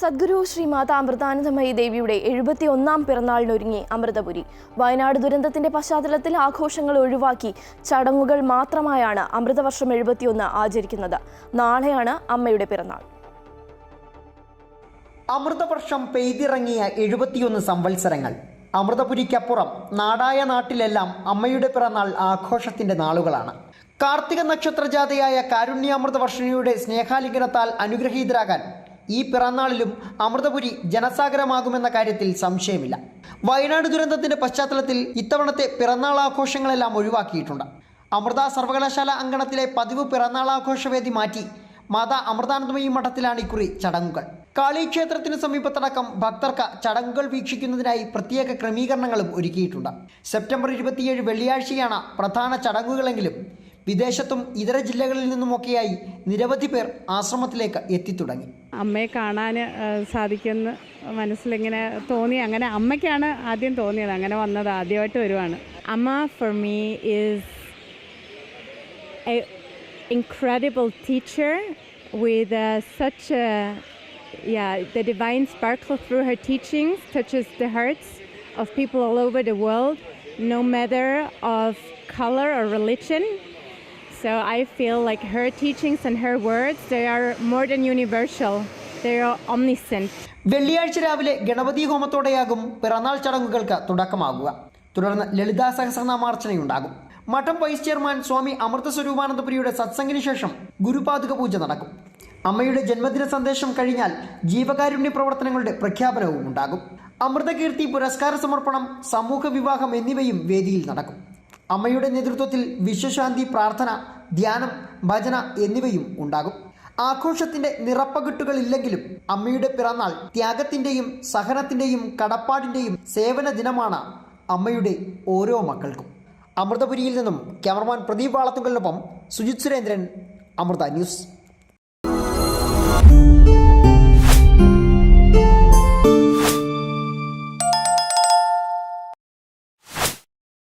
സദ്ഗുരു ശ്രീ മാതാ അമൃതാനന്ദമയി ദേവിയുടെ എഴുപത്തി ഒന്നാം പിറന്നാളിനൊരുങ്ങി അമൃതപുരി. വയനാട് ദുരന്തത്തിന്റെ പശ്ചാത്തലത്തിൽ ആഘോഷങ്ങൾ ഒഴിവാക്കി ചടങ്ങുകൾ മാത്രമായാണ് അമൃതവർഷം എഴുപത്തിയൊന്ന് ആചരിക്കുന്നത്. നാളെയാണ് അമ്മയുടെ പിറന്നാൾ. അമൃതവർഷം പെയ്തിറങ്ങിയ എഴുപത്തിയൊന്ന് സംവത്സരങ്ങൾ. അമൃതപുരിക്കപ്പുറം നാടായ നാട്ടിലെല്ലാം അമ്മയുടെ പിറന്നാൾ ആഘോഷത്തിന്റെ നാളുകളാണ്. കാർത്തിക നക്ഷത്രജാതയായ കാരുണ്യാമൃത വർഷിണിയുടെ സ്നേഹാലിംഗനത്താൽ അനുഗ്രഹീതരാകാൻ ഈ പിറന്നാളിലും അമൃതപുരി ജനസാഗരമാകുമെന്ന കാര്യത്തിൽ സംശയമില്ല. വയനാട് ദുരന്തത്തിന്റെ പശ്ചാത്തലത്തിൽ ഇത്തവണത്തെ പിറന്നാൾ ആഘോഷങ്ങളെല്ലാം ഒഴിവാക്കിയിട്ടുണ്ട്. അമൃത സർവകലാശാല അങ്കണത്തിലെ പതിവ് പിറന്നാൾ ആഘോഷവേദി മാറ്റി മാതാ അമൃതാനന്ദമയി മഠത്തിലാണ് ഇക്കുറി ചടങ്ങുകൾ. കാളിക്ഷേത്രത്തിന് സമീപത്തടക്കം ഭക്തർക്ക് ചടങ്ങുകൾ വീക്ഷിക്കുന്നതിനായി പ്രത്യേക ക്രമീകരണങ്ങളും ഒരുക്കിയിട്ടുണ്ട്. സെപ്റ്റംബർ ഇരുപത്തിയേഴ് വെള്ളിയാഴ്ചയാണ് പ്രധാന ചടങ്ങുകളെങ്കിലും വിദേശത്തും ഇതര ജില്ലകളിൽ നിന്നുമൊക്കെയായി നിരവധി പേർ ആശ്രമത്തിലേക്ക് എത്തിത്തുടങ്ങി. അമ്മയെ കാണാൻ സാധിക്കുന്ന മനസ്സിലിങ്ങനെ തോന്നി. അങ്ങനെ അമ്മയ്ക്കാണ് ആദ്യം തോന്നിയത്. അങ്ങനെ വന്നത് ആദ്യമായിട്ട് വരുവാണ്. Amma for me is incredible teacher with such the divine spark through her teaching such is the hearts of people all over the world no matter of colour or religion so i feel like her teachings and her words they are more than universal. They are omniscient. വെള്ളിയാഴ്ച രാവിലെ ഗണപതി ഹോമത്തോടെയാകും പിറന്നാൾ ചടങ്ങുകൾക്ക് തുടക്കമാകുക. തുടർന്ന് ലളിതാ സഹസ്രനാമാർച്ചനയുണ്ടാകും മഠം vice chairman Swami Amrita സ്വരൂപാനന്ദപുരിയുടെ സത്സംഗിന് ശേഷം ഗുരുപാതുക പൂജ നടക്കും. അമ്മയുടെ ജന്മദിന സന്ദേശം കഴിഞ്ഞാൽ ജീവകാരുണ്യ പ്രവർത്തനങ്ങളുടെ പ്രഖ്യാപനവും ഉണ്ടാകും. അമൃതകീർത്തി പുരസ്കാര സമർപ്പണം സമൂഹ വിവാഹം എന്നിവയും വേദിയിൽ നടക്കും. അമ്മയുടെ നേതൃത്വത്തിൽ വിശ്വശാന്തി പ്രാർത്ഥന ധ്യാനം ഭജന എന്നിവയും ഉണ്ടാകും. ആഘോഷത്തിന്റെ നിറപ്പകിട്ടുകളില്ലെങ്കിലും അമ്മയുടെ പിറന്നാൾ ത്യാഗത്തിന്റെയും സഹനത്തിന്റെയും കടപ്പാടിന്റെയും സേവന ദിനമാണ് അമ്മയുടെ ഓരോ മക്കൾക്കും. അമൃതപുരിയിൽ നിന്നും ക്യാമറമാൻ പ്രദീപ് വാളത്തുങ്കലിനൊപ്പം സുജിത് സുരേന്ദ്രൻ അമൃത ന്യൂസ്.